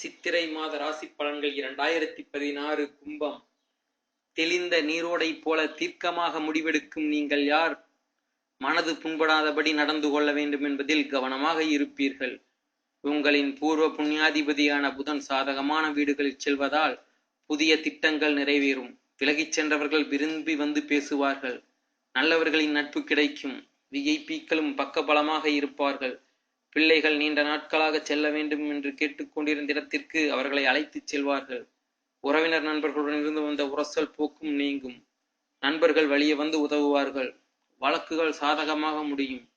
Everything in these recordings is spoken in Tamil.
சித்திரை மாத ராசி பலன்கள் இரண்டாயிரத்தி பதினாறு கும்பம். தெளிந்த நீரோடை போல தீர்க்கமாக முடிவெடுக்கும் நீங்கள் யார்? மனது புண்படாதபடி நடந்து கொள்ள வேண்டும் என்பதில் கவனமாக இருப்பீர்கள். உங்களின் பூர்வ புண்ணியாதிபதியான புதன் சாதகமான வீடுகளில் செல்வதால் புதிய திட்டங்கள் நிறைவேறும். விலகிச் சென்றவர்கள் விரும்பி வந்து பேசுவார்கள். நல்லவர்களின் நட்பு கிடைக்கும். விஐபிக்களும் பக்கபலமாக இருப்பார்கள். பிள்ளைகள் நீண்ட நாட்களாக செல்ல வேண்டும் என்று கேட்டுக்கொண்டிருந்த இடத்திற்கு அவர்களை அழைத்துச் செல்வார்கள். உறவினர் நண்பர்களுடன் இருந்து வந்த உரசல் போக்கும் நீங்கும். நண்பர்கள் வழியே வந்து உதவுவார்கள். வழக்குகள் சாதகமாக முடியும்.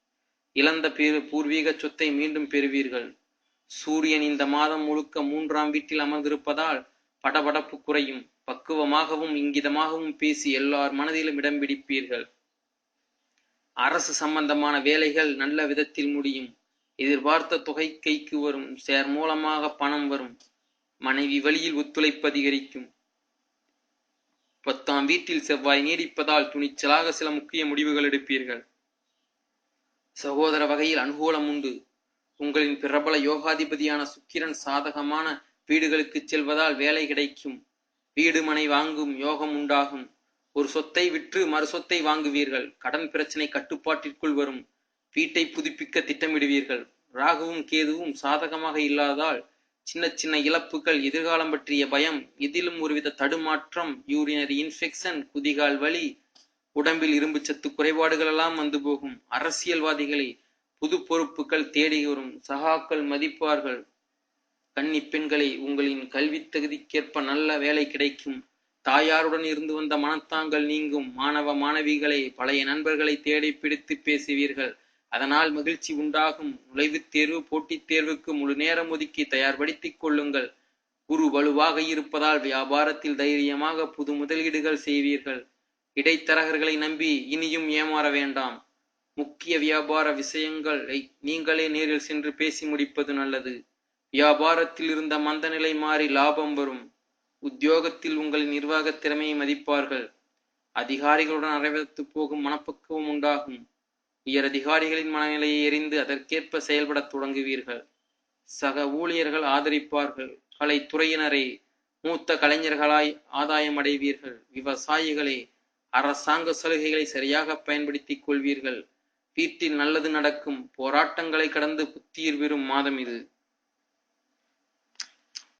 இழந்த பேரு பூர்வீக சொத்தை மீண்டும் பெறுவீர்கள். சூரியன் இந்த மாதம் முழுக்க மூன்றாம் வீட்டில் அமர்ந்திருப்பதால் படபடப்பு குறையும். பக்குவமாகவும் இங்கிதமாகவும் பேசி எல்லார் மனதிலும் இடம் பிடிப்பீர்கள் அரசு சம்பந்தமான வேலைகள் நல்ல விதத்தில் முடியும். எதிர்பார்த்த தொகை கைக்கு வரும். சேர் மூலமாக பணம் வரும். மனைவி வழியில் ஒத்துழைப்பு அதிகரிக்கும். பத்தாம் வீட்டில் செவ்வாய் நீடிப்பதால் துணிச்சலாக சில முக்கிய முடிவுகள் எடுப்பீர்கள். சகோதர வகையில் அனுகூலம் உண்டு. உங்களின் பிரபல யோகாதிபதியான சுக்கிரன் சாதகமான வீடுகளுக்கு செல்வதால் வேலை கிடைக்கும். வீடு மனை வாங்கும் யோகம் உண்டாகும். ஒரு சொத்தை விற்று மறு சொத்தை வாங்குவீர்கள். கடன் பிரச்சனை கட்டுப்பாட்டிற்குள் வரும். வீட்டை புதுப்பிக்க திட்டமிடுவீர்கள். ராகுவும் கேதுவும் சாதகமாக இல்லாததால் சின்ன சின்ன இழப்புகள் எதிர்காலம் பற்றிய பயம் இதிலும் ஒருவித தடுமாற்றம் யூரினரி இன்ஃபெக்ஷன் குதிகால் வலி உடம்பில் இரும்பு சத்து குறைபாடுகள் எல்லாம் வந்து போகும். அரசியல்வாதிகளை புது பொறுப்புகள் தேடி வரும். சகாக்கள் மதிப்பார்கள். கன்னி பெண்களை உங்களின் கல்வி தகுதிக்கேற்ப நல்ல வேலை கிடைக்கும். தாயாருடன் இருந்து வந்த மனத்தாங்கள் நீங்கும். மாணவ மாணவிகளை பழைய நண்பர்களை தேடி பிடித்து பேசுவீர்கள். அதனால் மகிழ்ச்சி உண்டாகும். நுழைவுத் தேர்வு போட்டித் தேர்வுக்கு முழு நேரம் ஒதுக்கி தயார்படுத்திக் கொள்ளுங்கள். குரு வலுவாக இருப்பதால் வியாபாரத்தில் தைரியமாக புது முதலீடுகள் செய்வீர்கள். இடைத்தரகர்களை நம்பி இனியும் ஏமாற வேண்டாம். முக்கிய வியாபார விஷயங்களை நீங்களே நேரில் சென்று பேசி முடிப்பது நல்லது. வியாபாரத்தில் இருந்த மந்த நிலை மாறி லாபம் வரும். உத்தியோகத்தில் உங்களின் நிர்வாக திறமையை மதிப்பார்கள். அதிகாரிகளுடன் அரவணைத்து போகும் மனப்பக்குவம் உண்டாகும். உயரதிகாரிகளின் மனநிலையை எறிந்து அதற்கேற்ப செயல்படத் தொடங்குவீர்கள். சக ஊழியர்கள் ஆதரிப்பார்கள். கலைத்துறையினரை மூத்த கலைஞர்களாய் ஆதாயம் அடைவீர்கள் விவசாயிகளே அரசாங்க சலுகைகளை சரியாக பயன்படுத்திக் கொள்வீர்கள். வீட்டில் நல்லது நடக்கும் போராட்டங்களை கடந்து புத்தீர் பெறும் மாதம் இது.